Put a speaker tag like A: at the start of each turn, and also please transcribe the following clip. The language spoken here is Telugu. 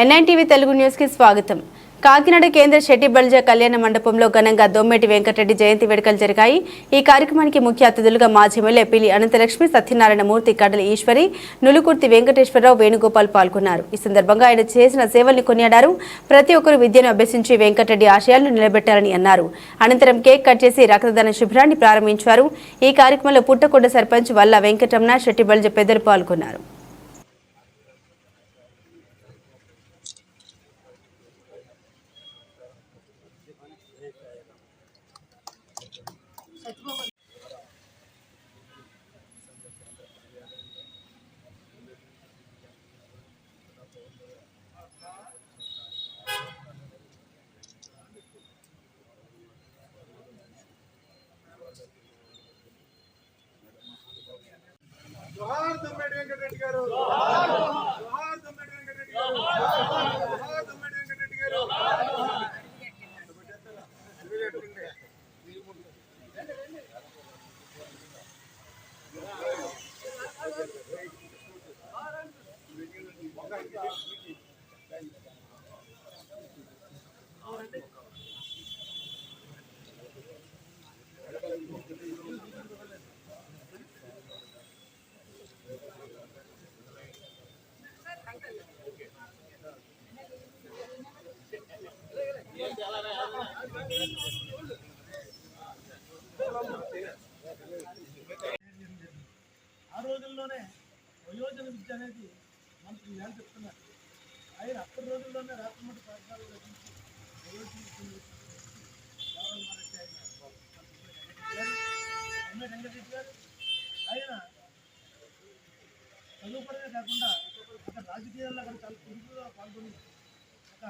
A: ఎన్ఐటీవీ తెలుగు న్యూస్కి స్వాగతం. కాకినాడ కేంద్ర శెట్టి బల్జా కళ్యాణ మండపంలో ఘనంగా దొమ్మేటి వెంకటరెడ్డి జయంతి వేడుకలు జరిగాయి. ఈ కార్యక్రమానికి ముఖ్య అతిథులుగా మాజీ ఎమ్మెల్యే పిలి అనంతలక్ష్మి సత్యనారాయణ మూర్తి కడలి ఈశ్వరి నులుకుర్తి వెంకటేశ్వరరావు వేణుగోపాల్ పాల్గొన్నారు. ఈ సందర్భంగా ఆయన చేసిన సేవల్ని కొనియాడారు. ప్రతి ఒక్కరు విద్యను అభ్యసించి వెంకటరెడ్డి ఆశయాలను నిలబెట్టారని అన్నారు. అనంతరం కేక్ కట్ చేసి రక్తదాన శిబిరాన్ని ప్రారంభించారు. ఈ కార్యక్రమంలో పుట్టకొండ సర్పంచ్ వల్ల వెంకటరమణ శెట్టి బల్జ పెద్దలు పాల్గొన్నారు.
B: జోహార్ దుమ్మేటి వెంకటరెడ్డి గారు. జోహార్ దుమ్మేటి వెంకటరెడ్డి గారు జోహార్ దుమ్మేటి వెంకటరెడ్డి గారు
C: ఆ రోజుల్లోనే వయోజన విద్య అనేది మనకి నేను చెప్తున్నారు. ఆయన అప్పటి రోజుల్లోనే రాత్రిమూటి పాఠశాలలో రచించి వయోజన వెంకటరెడ్డి గారు ఆయన చదువుపడమే కాకుండా అక్కడ రాజకీయాల్లో అక్కడ చాలా చురుకుగా పాల్గొని ఒక